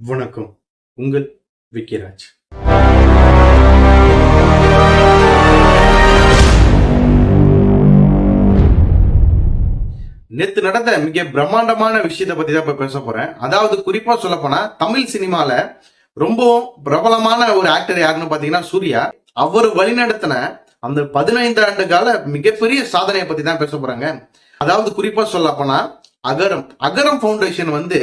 வணக்கம். உங்கள் விக்கிராஜ். நேத்து நடந்த மிக பிரம்மாண்டமான விஷயத்தை பத்தி தான் இப்ப பேச போறேன். அதாவது குறிப்பா சொல்ல போனா தமிழ் சினிமால ரொம்பவும் பிரபலமான ஒரு ஆக்டர் யாருன்னு பாத்தீங்கன்னா சூர்யா. அவர் வழிநடத்தின அந்த பதினைந்து ஆண்டு கால மிகப்பெரிய சாதனையை பத்தி தான் பேச போறாங்க. அதாவது குறிப்பா சொல்ல போனா அகரம் அகரம் ஃபவுண்டேஷன் வந்து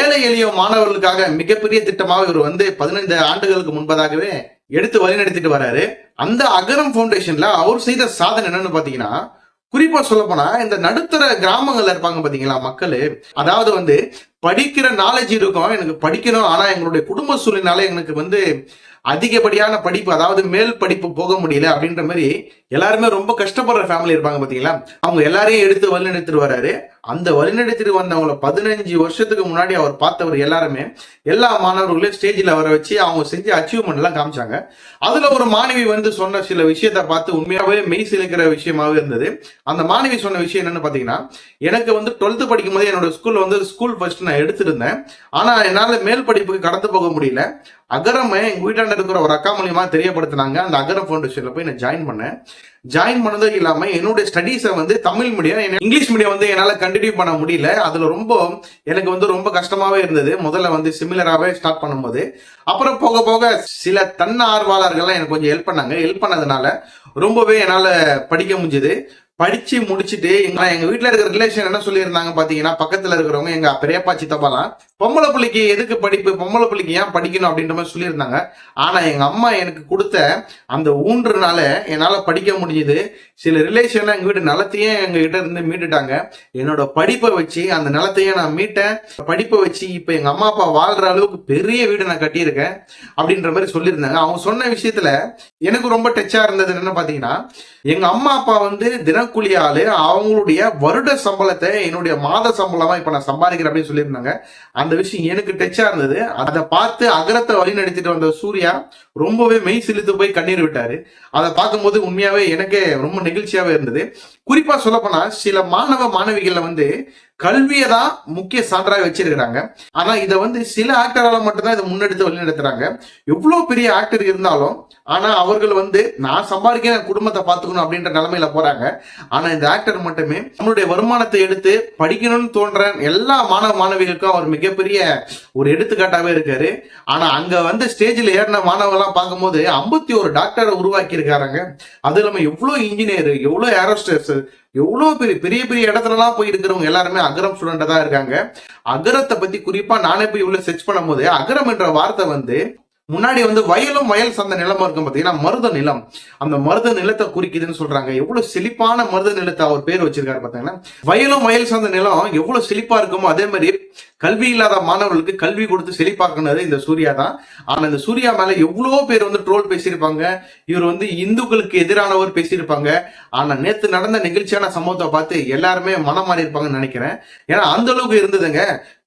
ஏழை எளிய மாணவர்களுக்காக மிகப்பெரிய திட்டமாக இவர் வந்து பதினைந்து ஆண்டுகளுக்கு முன்பதாகவே எடுத்து வழிநடத்திட்டு வராரு. அந்த அகரம் ஃபவுண்டேஷன்ல அவர் செய்த சாதனை என்னன்னு பாத்தீங்கன்னா குறிப்பா சொல்ல போனா இந்த நடுத்தர கிராமங்கள்ல இருப்பாங்க பாத்தீங்களா மக்கள்? அதாவது வந்து படிக்கிற நாலேஜ் இருக்கும் எனக்கு படிக்கணும் ஆனா எங்களுடைய குடும்ப சூழ்நிலை எனக்கு வந்து அதிகப்படியான படிப்பு அதாவது மேல் படிப்பு போக முடியல அப்படின்ற மாதிரி எல்லாருமே ரொம்ப கஷ்டப்படுற ஃபேமிலி இருப்பாங்க பாத்தீங்களா அவங்க எல்லாரையும் எடுத்து வழிநடத்திட்டு வராரு. அந்த வழிநடத்திட்டு வந்தவங்கள பதினஞ்சு வருஷத்துக்கு முன்னாடி அவர் பார்த்தவர் எல்லாருமே எல்லா மாணவர்களையும் ஸ்டேஜில் வர வச்சு அவங்க செஞ்ச அச்சீவ்மெண்ட் எல்லாம் காமிச்சாங்க. அதுல ஒரு மாணவி வந்து சொன்ன சில விஷயத்த பார்த்து உண்மையாவே மெய் சிலுக்கிற விஷயமாவே இருந்தது. அந்த மாணவி சொன்ன விஷயம் என்னன்னு பாத்தீங்கன்னா எனக்கு வந்து டுவெல்த் படிக்கும் போது என்னோட ஸ்கூல்ல வந்து ஸ்கூல் ஃபர்ஸ்ட் நான் எடுத்திருந்தேன். ஆனா என்னால மேல் படிப்புக்கு கடந்து போக முடியல. அகரம் எங்க வீட்டாண்ட இருக்கிற ஒரு அக்கா மூலியமா தெரியப்படுத்தினாங்க. அந்த அகரம் ஃபவுண்டேஷன்ல போய் நான் ஜாயின் பண்ணேன். ஜாயின் பண்ணதும் இல்லாம என்னுடைய ஸ்டடீஸை வந்து தமிழ் மீடியம் இங்கிலீஷ் மீடியம் வந்து என்னால் கண்டினியூ பண்ண முடியல. அதுல ரொம்ப எனக்கு வந்து ரொம்ப கஷ்டமாவே இருந்தது. முதல்ல வந்து சிமிலராகவே ஸ்டார்ட் பண்ணும்போது. அப்புறம் போக போக சில தன்னார்வலர்கள்லாம் எனக்கு கொஞ்சம் ஹெல்ப் பண்ணாங்க. ஹெல்ப் பண்ணதுனால ரொம்பவே என்னால் படிக்க முடிஞ்சது. படிச்சு முடிச்சுட்டு எங்களை எங்க வீட்டுல இருக்கிற ரிலேஷன் என்ன சொல்லியிருந்தாங்க பாத்தீங்கன்னா பக்கத்துல இருக்கிறவங்க எங்க பெரியப்பா சித்தப்பாலாம் பொம்பளை பிள்ளைக்கு எதுக்கு படிப்பு பொம்பளை பிள்ளைக்கு ஏன் படிக்கணும் அப்படின்ற மாதிரி சொல்லியிருந்தாங்க. ஆனா எங்க அம்மா எனக்கு கொடுத்த அந்த ஊன்றுனால என்னால படிக்க முடிஞ்சது. சில ரிலேஷன்ல எங்க வீட்டு நிலத்தையே எங்க கிட்ட இருந்து மீட்டுட்டாங்க. என்னோட படிப்பை வச்சு அந்த நிலத்தையே நான் மீட்டேன். படிப்பை வச்சு இப்ப எங்க அம்மா அப்பா வாழ்ற அளவுக்கு பெரிய வீடு நான் கட்டியிருக்கேன் அப்படின்ற மாதிரி சொல்லியிருந்தாங்க. அவங்க சொன்ன விஷயத்துல எனக்கு ரொம்ப டச்சா இருந்தது என்னன்னு பாத்தீங்கன்னா எங்க அம்மா அப்பா வந்து தினக்கூலி ஆளு அவங்களுடைய வருட சம்பளத்தை என்னுடைய மாத சம்பளமா இப்ப நான் சம்பாதிக்கிறேன் அப்படின்னு சொல்லியிருந்தாங்க. அந்த விஷயம் எனக்கு டச்சா இருந்தது. அதை பார்த்து அகரத்தை வழி நடத்திட்டு வந்த சூர்யா ரொம்பவே மெய் சிலித்து போய் கண்ணீர் விட்டாரு. அதை பார்க்கும்போது உண்மையாவே எனக்கே ரொம்ப நெகிழ்ச்சியாவே இருந்தது. குறிப்பா சொல்ல போனா சில மாணவ மாணவிகள்ல வந்து கல்வியை தான் முக்கிய சான்றாக வச்சிருக்கிறாங்க. ஆனா இதை வந்து சில ஆக்டரால மட்டும்தான் இதை முன்னெடுத்து வழிநடத்துறாங்க. எவ்வளவு பெரிய ஆக்டர் இருந்தாலும் ஆனா அவர்கள் வந்து நான் சம்பாதிக்க குடும்பத்தை பார்த்துக்கணும் அப்படின்ற நிலைமையில போறாங்க. ஆனா இந்த ஆக்டர் மட்டுமே நம்மளுடைய வருமானத்தை எடுத்து படிக்கணும்னு தோன்ற எல்லா மாணவ மாணவிகளுக்கும் அவர் மிகப்பெரிய ஒரு எடுத்துக்காட்டாவே இருக்காரு. ஆனா அங்க வந்து ஸ்டேஜில் ஏறின மாணவர்கள்லாம் பார்க்கும்போது ஐம்பத்தி ஒரு டாக்டரை உருவாக்கி இருக்காருங்க அது இல்லாம எவ்வளவு இன்ஜினியர் எவ்வளவு ஏரோஸ்டர்ஸ் எவ்வளவு பெரிய பெரிய பெரிய இடத்துலலாம் போய் இருக்கிறவங்க எல்லாருமே அகரம் ஸ்டூடெண்ட் தான் இருக்காங்க. அகரத்தை பத்தி குறிப்பா நானே போய் உள்ள செர்ச் பண்ணும்போது அகரம் என்ற வார்த்தை வந்து முன்னாடி வந்து வயலும் வயல் சந்த நிலமும் இருக்கும் பாத்தீங்கன்னா மருத நிலம். அந்த மருத நிலத்தை குறிக்குதுன்னு சொல்றாங்க. எவ்வளவு செழிப்பான மருத நிலத்தை அவர் பேர் வச்சிருக்காரு பாத்தீங்கன்னா வயலும் வயல் சார்ந்த நிலம் எவ்வளவு செழிப்பா இருக்குமோ அதே மாதிரி கல்வி இல்லாத மாணவர்களுக்கு கல்வி கொடுத்து செழிப்பாக்குனது இந்த சூர்யா தான். ஆனா இந்த சூர்யா மேல எவ்வளவோ பேர் வந்து ட்ரோல் பேசியிருப்பாங்க. இவர் வந்து இந்துக்களுக்கு எதிரானவர் பேசியிருப்பாங்க. ஆனா நேத்து நடந்த நிகழ்ச்சியான சம்பவத்தை பார்த்து எல்லாருமே மனம் மாறி இருப்பாங்கன்னு நினைக்கிறேன். ஏன்னா அந்த அளவுக்கு இருந்ததுங்க.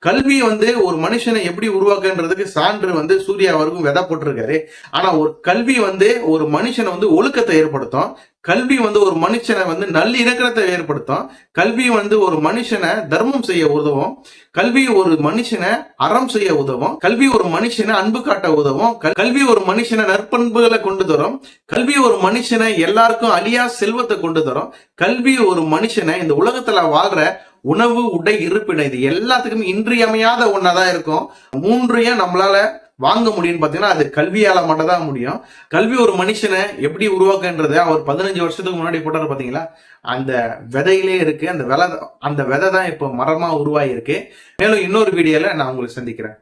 கல்வி வந்து ஒரு மனுஷனை எப்படி உருவாக்குன்றதுக்கு சான்று வந்து சூர்யா அவருக்கும் விதை போட்டிருக்காரு. ஆனா ஒரு கல்வி வந்து ஒரு மனுஷனை வந்து ஒழுக்கத்தை ஏற்படுத்தும். கல்வி வந்து ஒரு மனுஷனை வந்து நல்ல இணக்கத்தை ஏற்படுத்தும். கல்வி வந்து ஒரு மனுஷனை தர்மம் செய்ய உதவும். கல்வி ஒரு மனுஷனை அறம் செய்ய உதவும். கல்வி ஒரு மனுஷனை அன்பு காட்ட உதவும். கல்வி ஒரு மனுஷனை நற்பண்புகளை கொண்டு தரும். கல்வி ஒரு மனுஷனை எல்லாருக்கும் அழியா செல்வத்தை கொண்டு தரும். கல்வி ஒரு மனுஷனை இந்த உலகத்துல வாழ்ற உணவு உடை இருப்பிடம் இது எல்லாத்துக்குமே இன்றியமையாத ஒன்னாதான் இருக்கும். மூன்றையும் நம்மளால வாங்க முடியும்னு பார்த்தீங்கன்னா அது கல்வியால மட்டும் தான் முடியும். கல்வி ஒரு மனுஷனை எப்படி உருவாக்குன்றது அவர் பதினஞ்சு வருஷத்துக்கு முன்னாடி போட்டாரு பார்த்தீங்களா? அந்த விதையிலே இருக்கு. அந்த விலை அந்த விதை தான் இப்போ மரமா உருவாகி இருக்கு. மேலும் இன்னொரு வீடியோல நான் உங்களுக்கு சந்திக்கிறேன்.